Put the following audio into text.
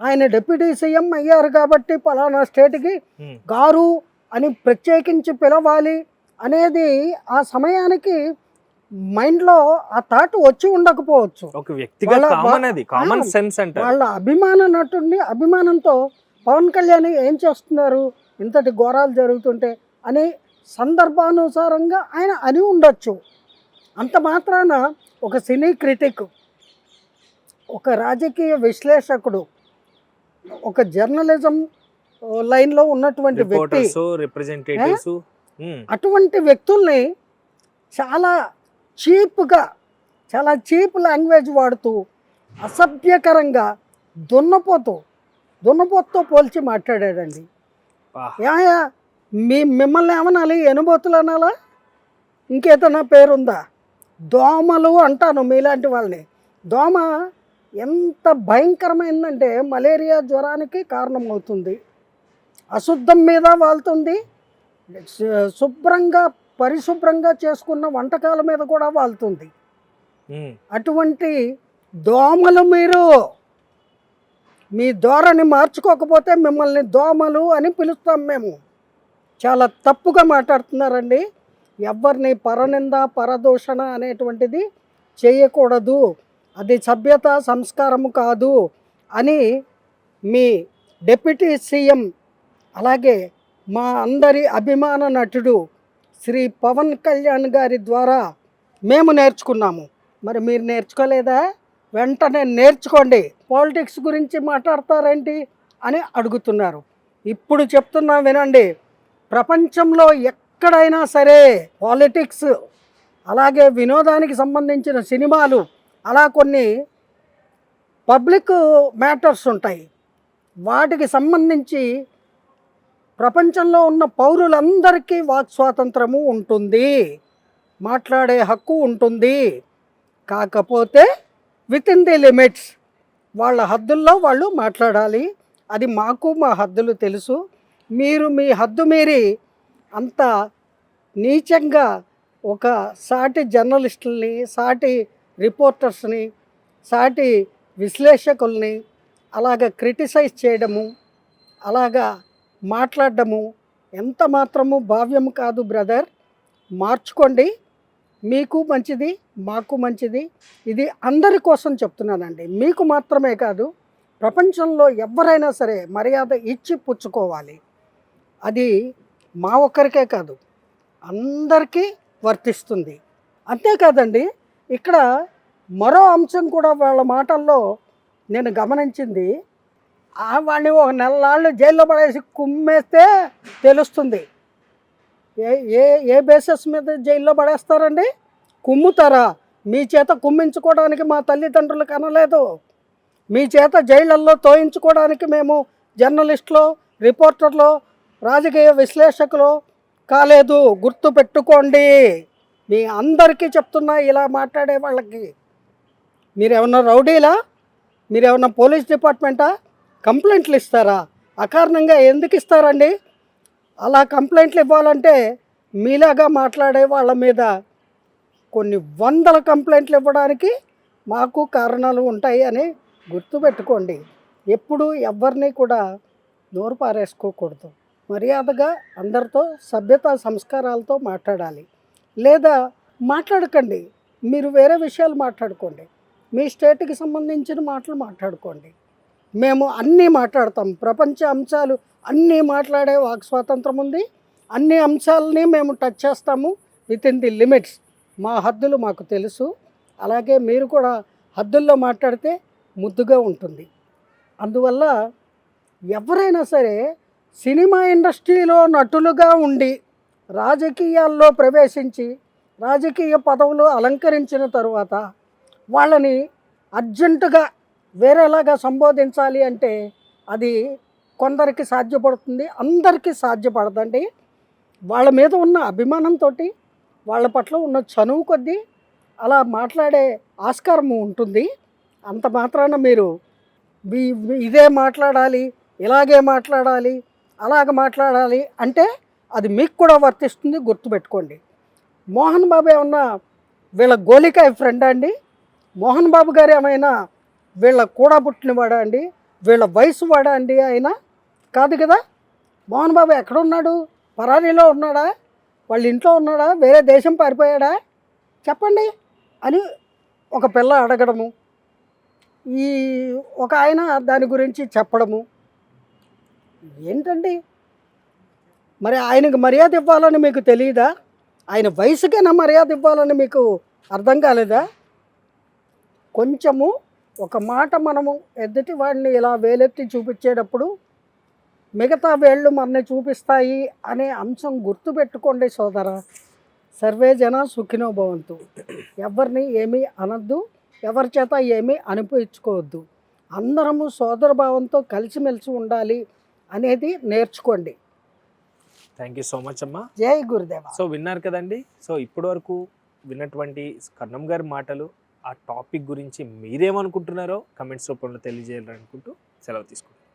ఆయన deputy CM అయ్యారు కాబట్టి పలానా స్టేట్కి గారు అని ప్రత్యేకించి పిలవాలి అనేది ఆ సమయానికి మైండ్లో ఆ థాట్ వచ్చి ఉండకపోవచ్చు. కామన్ సెన్స్ అంటారు. వాళ్ళ అభిమాన నటుడిని అభిమానంతో పవన్ కళ్యాణ్ ఏం చేస్తున్నారు ఇంతటి ఘోరాలు జరుగుతుంటే అని సందర్భానుసారంగా ఆయన అని ఉండొచ్చు. అంత మాత్రాన ఒక సినీ క్రిటిక్ ఒక రాజకీయ విశ్లేషకుడు ఒక జర్నలిజం లైన్లో ఉన్నటువంటి వ్యక్తి. రిప్రజెంటేటివ్స్ అటువంటి వ్యక్తుల్ని చాలా చీప్గా చాలా చీప్ లాంగ్వేజ్ వాడుతూ అసభ్యకరంగా దున్నపోతూ దున్నపోతుతో పోల్చి మాట్లాడాడండి. యాయా మీ మిమ్మల్ని ఏమనాలి? ఎనుబోతులు అనాలా? ఇంకేదైనా పేరుందా? దోమలు అంటాను మీలాంటి వాళ్ళని. దోమ ఎంత భయంకరమైందంటే మలేరియా జ్వరానికి కారణమవుతుంది. అశుద్ధం మీద వాళ్తుంది. శుభ్రంగా పరిశుభ్రంగా చేసుకున్న వంటకాల మీద కూడా వాళ్తుంది. అటువంటి దోమలు మీరు మీ ధోరణి మార్చుకోకపోతే మిమ్మల్ని దోమలు అని పిలుస్తాం మేము. చాలా తప్పుగా మాట్లాడుతున్నారండి. ఎవరిని పరనింద పరదూషణ అనేటువంటిది చేయకూడదు. అది సభ్యత సంస్కారము కాదు అని మీ డిప్యూటీ సీఎం అలాగే మా అందరి అభిమాన నటుడు శ్రీ పవన్ కళ్యాణ్ గారి ద్వారా మేము నేర్చుకున్నాము. మరి మీరు నేర్చుకోలేదా? వెంటనే నేర్చుకోండి. పాలిటిక్స్ గురించి మాట్లాడతారేంటి అని అడుగుతున్నారు. ఇప్పుడు చెప్తున్నా వినండి. ప్రపంచంలో ఎక్కడైనా సరే పాలిటిక్స్ అలాగే వినోదానికి సంబంధించిన సినిమాలు అలా కొన్ని పబ్లిక్ మ్యాటర్స్ ఉంటాయి. వాటికి సంబంధించి ప్రపంచంలో ఉన్న పౌరులందరికీ వాక్ స్వాతంత్రము ఉంటుంది. మాట్లాడే హక్కు ఉంటుంది. కాకపోతే విత్ ఇన్ ది లిమిట్స్ వాళ్ళ హద్దుల్లో వాళ్ళు మాట్లాడాలి. అది మాకు మా హద్దులు తెలుసు. మీరు మీ హద్దు మీరి అంత నీచంగా ఒక సాటి జర్నలిస్టుల్ని సాటి రిపోర్టర్స్ని సాటి విశ్లేషకుల్ని అలాగ క్రిటిసైజ్ చేయడము అలాగా మాట్లాడడము ఎంత మాత్రము భావ్యం కాదు బ్రదర్. మార్చుకోండి. మీకు మంచిది మాకు మంచిది. ఇది అందరి కోసం చెప్తున్నానండి. మీకు మాత్రమే కాదు ప్రపంచంలో ఎవరైనా సరే మర్యాద ఇచ్చి పుచ్చుకోవాలి. అది మా ఒక్కరికే కాదు అందరికీ వర్తిస్తుంది. అంతేకాదండి ఇక్కడ మరో అంశం కూడా వాళ్ళ మాటల్లో నేను గమనించింది. ఆ వాడిని ఒక నెలలాళ్ళు జైల్లో పడేసి కుమ్మేస్తే తెలుస్తుంది. ఏ ఏ ఏ బేసిస్ మీద జైల్లో పడేస్తారండి? కుమ్ముతారా? మీ చేత కుమ్మించుకోవడానికి మా తల్లిదండ్రులు కనలేదు. మీ చేత జైళ్ళల్లో తోయించుకోవడానికి మేము జర్నలిస్టులు రిపోర్టర్లు రాజకీయ విశ్లేషకులు కాలేదు. గుర్తు పెట్టుకోండి మీ అందరికీ చెప్తున్నా ఇలా మాట్లాడే వాళ్ళకి. మీరేమన్నా రౌడీలా? మీరేమన్నా పోలీస్ డిపార్ట్మెంటా? కంప్లైంట్లు ఇస్తారా? అకారణంగా ఎందుకు ఇస్తారండి? అలా కంప్లైంట్లు ఇవ్వాలంటే మీలాగా మాట్లాడే వాళ్ళ మీద కొన్ని వందల కంప్లైంట్లు ఇవ్వడానికి మాకు కారణాలు ఉంటాయి అని గుర్తుపెట్టుకోండి. ఎప్పుడు ఎవరిని కూడా నోరు పారేసుకోకూడదు. మర్యాదగా అందరితో సభ్యత సంస్కారాలతో మాట్లాడాలి. లేదా మాట్లాడకండి. మీరు వేరే విషయాలు మాట్లాడుకోండి. మీ స్టేట్కి సంబంధించిన మాటలు మాట్లాడుకోండి. మేము అన్నీ మాట్లాడతాం. ప్రపంచ అంశాలు అన్నీ మాట్లాడే వాక్ స్వాతంత్రం ఉంది. అన్ని అంశాలని మేము టచ్ చేస్తాము విత్ ఇన్ ది లిమిట్స్. మా హద్దులు మాకు తెలుసు. అలాగే మీరు కూడా హద్దుల్లో మాట్లాడితే ముద్దుగా ఉంటుంది. అందువల్ల ఎవరైనా సరే సినిమా ఇండస్ట్రీలో నటులుగా ఉండి రాజకీయాల్లో ప్రవేశించి రాజకీయ పదవులు అలంకరించిన తరువాత వాళ్ళని అర్జెంటుగా వేరేలాగా సంబోధించాలి అంటే అది కొందరికి సాధ్యపడుతుంది అందరికీ సాధ్యపడదండి. వాళ్ళ మీద ఉన్న అభిమానంతో వాళ్ళ పట్ల ఉన్న చనువు కొద్దీ అలా మాట్లాడే ఆస్కారం ఉంటుంది. అంత మాత్రాన మీరు ఇదే మాట్లాడాలి ఇలాగే మాట్లాడాలి అలాగ మాట్లాడాలి అంటే అది మీకు కూడా వర్తిస్తుంది గుర్తుపెట్టుకోండి. మోహన్ బాబు ఏమన్నా వీళ్ళ గోలికాయ ఫ్రెండ్ అండి? మోహన్ బాబు గారు ఏమైనా వీళ్ళ కూడా పుట్టినవాడా అండి? వీళ్ళ వయసు వాడా అండి ఆయన? కాదు కదా? మోహన్ బాబు ఎక్కడున్నాడు పరారీలో ఉన్నాడా? వాళ్ళ ఇంట్లో ఉన్నాడా? వేరే దేశం పారిపోయాడా? చెప్పండి అని ఒక పిల్ల అడగడము. ఈ ఒక ఆయన దాని గురించి చెప్పడము. ఏంటండి? మరి ఆయనకు మర్యాద ఇవ్వాలని మీకు తెలియదా ఆయన వయసుకైనా మర్యాద ఇవ్వాలని మీకు అర్థం కాలేదా? కొంచెము ఒక మాట మనము ఎదుటి వాడిని ఇలా వేలెత్తి చూపించేటప్పుడు మిగతా వేళ్ళు మనని చూపిస్తాయి అనే అంశం గుర్తుపెట్టుకోండి సోదరా. సర్వే జన సుఖినో భవంతు. ఎవరిని ఏమీ అనద్దు ఎవరి చేత ఏమీ అనిపించుకోవద్దు. అందరము సోదర భావంతో కలిసిమెలిసి ఉండాలి అనేది నేర్చుకోండి. థ్యాంక్ యూ సో మచ్ అమ్మా. జై గురుదేవ. సో విన్నారు కదండి? సో ఇప్పటి వరకు విన్నటువంటి కన్నం గారి మాటలు ఆ టాపిక్ గురించి మీరేమనుకుంటున్నారో కమెంట్స్ రూపంలో తెలియజేయాలనుకుంటూ సెలవు తీసుకుంటాం